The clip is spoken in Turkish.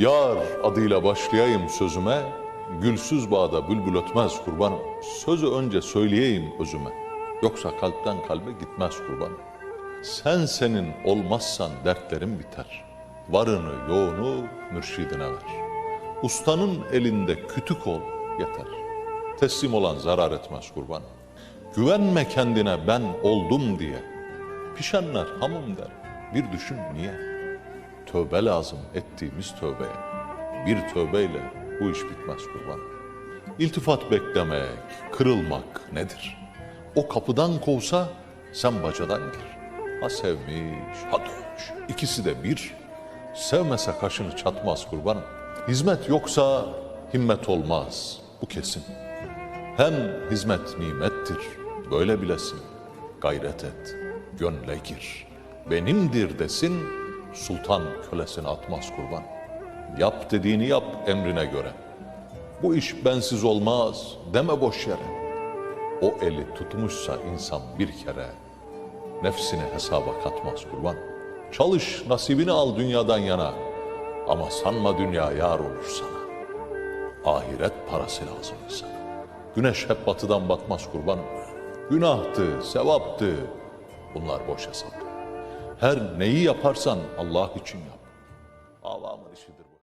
Yar adıyla başlayayım sözüme, gülsüz bağda bülbül ötmez kurbanım. Sözü önce söyleyeyim özüme, yoksa kalpten kalbe gitmez kurbanım. Sen senin olmazsan dertlerim biter. Varını yoğunu mürşidine ver. Ustanın elinde kütük ol yeter. Teslim olan zarar etmez kurbanım. Güvenme kendine ben oldum diye. Pişenler hamım der. Bir düşün niye? Tövbe lazım ettiğimiz tövbeye. Bir tövbeyle bu iş bitmez kurban. İltifat beklemek, kırılmak nedir? O kapıdan kovsa sen bacadan gir. Ha sevmiş, ha dövmüş. İkisi de bir. Sevmese kaşını çatmaz kurbanım. Hizmet yoksa himmet olmaz. Bu kesin. Hem hizmet nimettir, böyle bilesin. Gayret et, gönle gir. Benimdir desin, sultan kölesini atmaz kurban. Yap dediğini yap emrine göre. Bu iş bensiz olmaz deme boş yere. O eli tutmuşsa insan bir kere, nefsini hesaba katmaz kurban. Çalış nasibini al dünyadan yana. Ama sanma dünya yar olur sana. Ahiret parası lazım insana. Güneş hep batıdan batmaz kurbanım. Günahtı, sevaptı. Bunlar boş hesap. Her neyi yaparsan Allah için yap. Allah